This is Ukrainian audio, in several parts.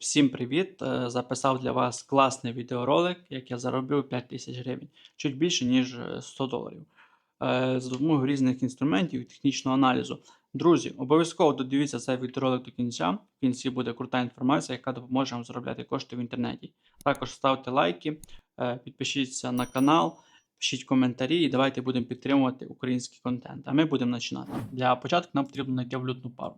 Всім привіт! Е, Записав для вас класний відеоролик, як я заробив 5 тисяч гривень, чуть більше, ніж е, 100 доларів. Е, За допомогою різних інструментів і технічного аналізу. Друзі, обов'язково додивіться цей відеоролик до кінця. В кінці буде крута інформація, яка допоможе вам заробляти кошти в інтернеті. Також ставте лайки, е, підпишіться на канал, пишіть коментарі і давайте будемо підтримувати український контент. А ми будемо починати. Для початку нам потрібно знайти валютну пару.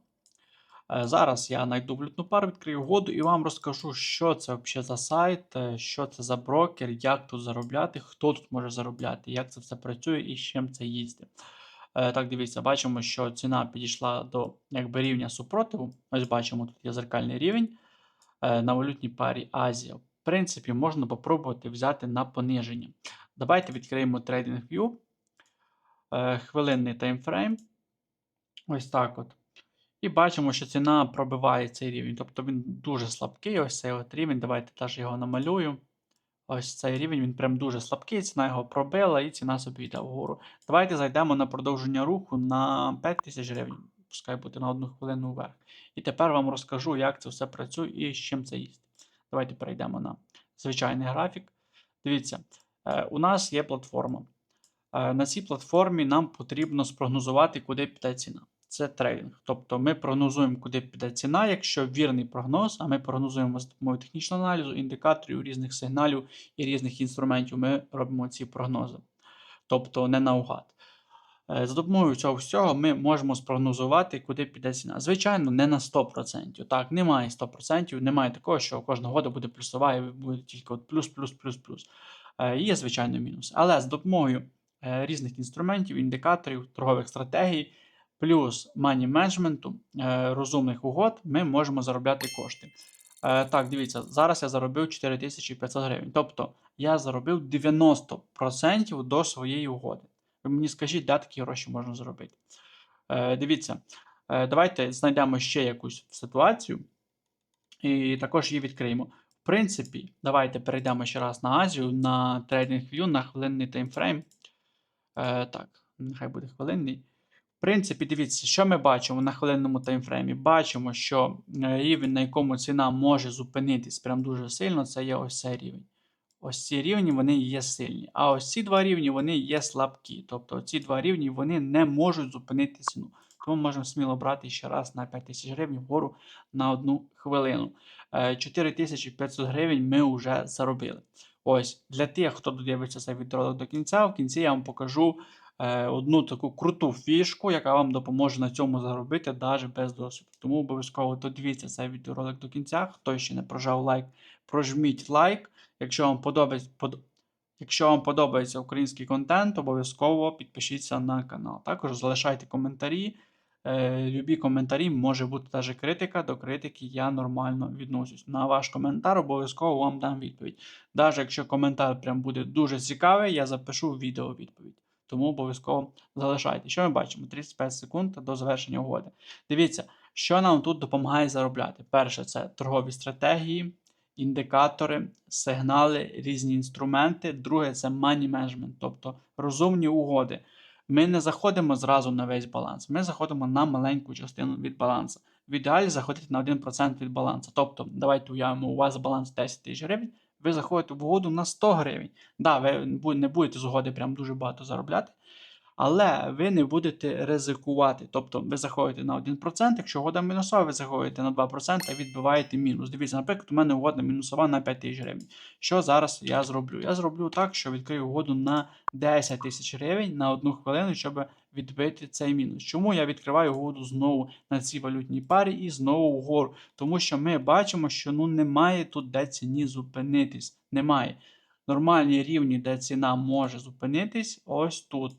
Е, Зараз я знайду валютну пару, відкрию угоду і вам розкажу, що це взагалі за сайт, е, що це за брокер, як тут заробляти, хто тут може заробляти, як це все працює і з чим це їсти. Е, Так, дивіться, бачимо, що ціна підійшла до якби, рівня супротиву. Ось бачимо, тут є зеркальний рівень на валютній парі Азія. В принципі, можна попробувати взяти на пониження. Давайте відкриємо TradingView. Хвилинний таймфрейм. Ось так от. І бачимо, що ціна пробиває цей рівень. Тобто він дуже слабкий. Ось цей от рівень. Давайте теж його намалюю. Ось цей рівень, він прям дуже слабкий. Ціна його пробила і ціна собі йде вгору. Давайте зайдемо на продовження руху на 5000 гривень. Пускай буде на одну хвилину вверх. І тепер вам розкажу, як це все працює і з чим це їсти. Давайте перейдемо на звичайний графік. Дивіться, е, у нас є платформа. Е, На цій платформі нам потрібно спрогнозувати, куди піде ціна. Це трейдинг. Тобто ми прогнозуємо, куди піде ціна, якщо вірний прогноз, а ми прогнозуємо з допомогою технічного аналізу, індикаторів, різних сигналів і різних інструментів. Ми робимо ці прогнози. Тобто не наугад. Е, За допомогою цього всього ми можемо спрогнозувати, куди піде ціна. Звичайно, не на 100%. Так, немає 100%, немає такого, що кожного года буде плюсова і буде тільки от плюс, плюс, плюс, плюс. Е, Є, звичайно, мінус. Але з допомогою е, різних інструментів, індикаторів, торгових стратегій, плюс мані менеджменту, розумних угод, ми можемо заробляти кошти. Е, Так, дивіться, зараз я заробив 4500 гривень. Тобто я заробив 90% до своєї угоди. Ви мені скажіть, де такі гроші можна зробити. Е, Дивіться, е, давайте знайдемо ще якусь ситуацію і також її відкриємо. В принципі, давайте перейдемо ще раз на Азію, на TradingView, на хвилинний таймфрейм. Так, нехай буде хвилинний. В принципі, дивіться, що ми бачимо на хвилинному таймфреймі. Бачимо, що е, рівень, на якому ціна може зупинитись прям дуже сильно, це є ось цей рівень. Ось ці рівні вони є сильні. А ось ці два рівні вони є слабкі. Тобто ці два рівні вони не можуть зупинити ціну. Тому можемо сміло брати ще раз на 5000 гривень вгору на одну хвилину. Е, 4500 гривень ми вже заробили. Ось для тих, хто додивиться цей відеоролик до кінця, в кінці я вам покажу е, одну таку круту фішку, яка вам допоможе на цьому заробити навіть без досвіду. Тому обов'язково додивіться цей відеоролик до кінця. Хто ще не прожав лайк, прожміть лайк. Якщо вам подобається, под... Якщо вам подобається український контент, обов'язково підпишіться на канал. Також залишайте коментарі. Е, любі коментарі, може бути навіть критика. До критики я нормально відношусь. На ваш коментар обов'язково вам дам відповідь. Навіть якщо коментар прям буде дуже цікавий, я запишу відео відповідь. Тому обов'язково залишайте. Що ми бачимо? 35 секунд до завершення угоди. Дивіться, що нам тут допомагає заробляти. Перше, це торгові стратегії, індикатори, сигнали, різні інструменти. Друге, це money management, тобто розумні угоди. Ми не заходимо зразу на весь баланс, ми заходимо на маленьку частину від балансу. В ідеалі заходити на 1% від балансу. Тобто, давайте уявимо, у вас баланс 10 тисяч гривень, ви заходите в угоду на 100 гривень. Да, ви не будете з угоди прям дуже багато заробляти, але ви не будете ризикувати. Тобто ви заходите на 1%, якщо угода мінусова, ви заходите на 2% і відбиваєте мінус. Дивіться, наприклад, у мене угода мінусова на 5 тисяч гривень. Що зараз я зроблю? Я зроблю так, що відкрию угоду на 10 тисяч гривень на одну хвилину, щоб відбити цей мінус. Чому я відкриваю угоду знову на цій валютній парі і знову вгору? Тому що ми бачимо, що ну немає тут де ціні зупинитись. Немає. Нормальні рівні, де ціна може зупинитись, ось тут.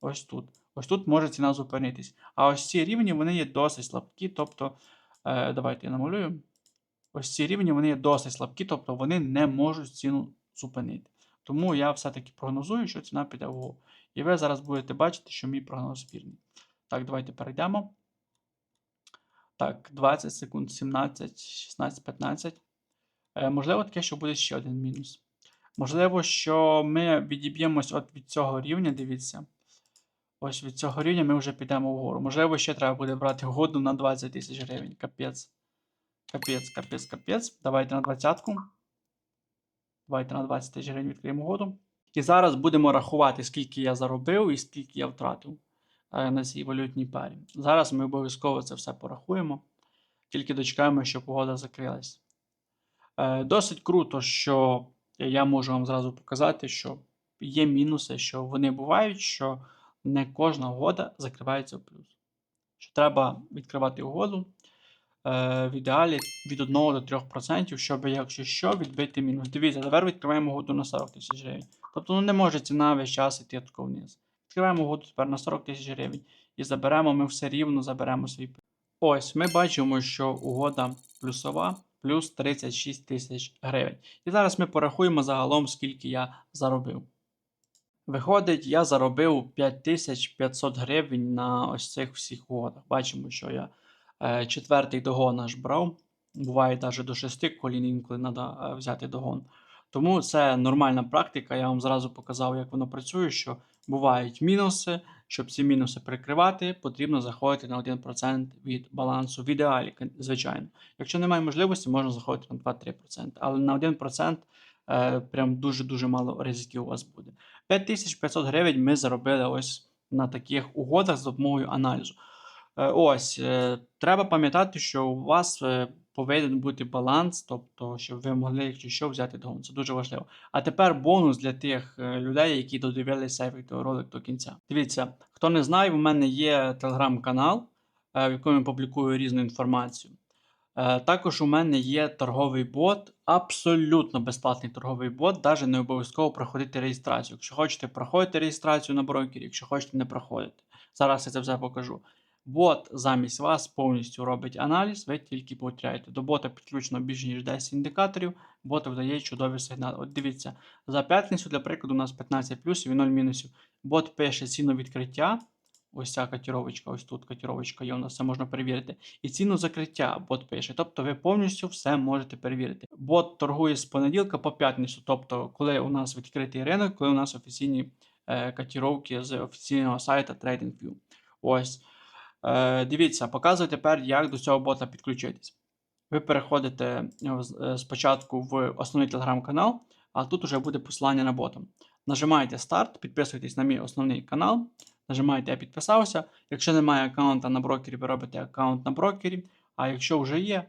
Ось тут. Ось тут може ціна зупинитись. А ось ці рівні вони є досить слабкі. Тобто, е, давайте я намалюю. Ось ці рівні вони є досить слабкі, тобто вони не можуть ціну зупинити. Тому я все-таки прогнозую, що ціна піде вгору. І ви зараз будете бачити, що мій прогноз вірний. Так, давайте перейдемо. Так, 20 секунд, 17, 16, 15. Е, можливо, таке, що буде ще один мінус. Можливо, що ми відіб'ємось від цього рівня, дивіться. Ось від цього рівня ми вже підемо вгору. Можливо, ще треба буде брати угоду на 20 тисяч гривень. Капець. Капець, капець, капець. Давайте на двадцятку. Давайте на 20 тисяч гривень відкриємо угоду. І зараз будемо рахувати, скільки я заробив і скільки я втратив е, на цій валютній парі. Зараз ми обов'язково це все порахуємо. Тільки дочекаємо, щоб угода закрилась. Е, Досить круто, що я можу вам зразу показати, що є мінуси, що вони бувають, що не кожна угода закривається в плюс. Що треба відкривати угоду е, в ідеалі від 1 до 3%, щоб, якщо що, відбити мінус. Дивіться, тепер відкриваємо угоду на 40 тисяч гривень. Тобто ну, не може ціна весь час йти тако вниз. Відкриваємо угоду тепер на 40 тисяч гривень. І заберемо, ми все рівно заберемо свій плюс. Ось, ми бачимо, що угода плюсова плюс 36 тисяч гривень. І зараз ми порахуємо загалом, скільки я заробив. Виходить, я заробив 5500 гривень на ось цих всіх угодах. Бачимо, що я е, четвертий догон аж брав. Буває навіть до шести колін, інколи треба взяти догон. Тому це нормальна практика. Я вам зразу показав, як воно працює, що бувають мінуси. Щоб ці мінуси прикривати, потрібно заходити на 1% від балансу. В ідеалі, звичайно. Якщо немає можливості, можна заходити на 2-3%. Але на 1% е, прям дуже-дуже мало ризиків у вас буде. 5500 гривень ми заробили ось на таких угодах з допомогою аналізу. Е, Ось, е, треба пам'ятати, що у вас е, повинен бути баланс, тобто, щоб ви могли, якщо що, взяти догон. Це дуже важливо. А тепер бонус для тих е, людей, які додивилися відеоролик до кінця. Дивіться, хто не знає, у мене є телеграм-канал, е, в якому я публікую різну інформацію. Е, Також у мене є торговий бот, абсолютно безплатний торговий бот, навіть не обов'язково проходити реєстрацію. Якщо хочете, проходите реєстрацію на брокері, якщо хочете, не проходите. Зараз я це все покажу. Бот замість вас повністю робить аналіз, ви тільки повторяєте. До бота підключено більше ніж 10 індикаторів, бот видає чудові сигнали. От дивіться, за п'ятницю, для прикладу, у нас 15 плюсів і 0 мінусів. Бот пише ціну відкриття. Ось ця котіровочка, ось тут котіровочка є, у нас це можна перевірити. І ціну закриття бот пише. Тобто ви повністю все можете перевірити. Бот торгує з понеділка по п'ятницю, тобто, коли у нас відкритий ринок, коли у нас офіційні е, котіровки з офіційного сайту TradingView. Ось. Е, дивіться, показую тепер, як до цього бота підключитись. Ви переходите е, е, спочатку в основний телеграм-канал, а тут вже буде посилання на бота. Нажимаєте старт, підписуєтесь на мій основний канал. Нажимаєте Я підписався. Якщо немає аккаунта на брокері, ви робите аккаунт на брокері. А якщо вже є,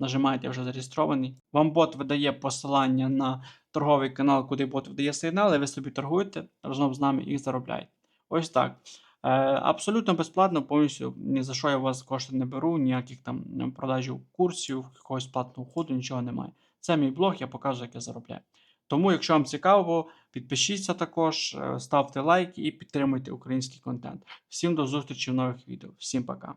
нажимаєте вже зареєстрований. Вам бот видає посилання на торговий канал, куди бот видає сигнали, ви собі торгуєте разом з нами і заробляєте. Ось так. Е, абсолютно безплатно, повністю ні за що я у вас кошти не беру, ніяких там продажів курсів, якогось платного ходу, нічого немає. Це мій блог, я показую, як я заробляю. Тому, якщо вам цікаво, підпишіться також, е, ставте лайки і підтримуйте український контент. Всім до зустрічі в нових відео. Всім пока.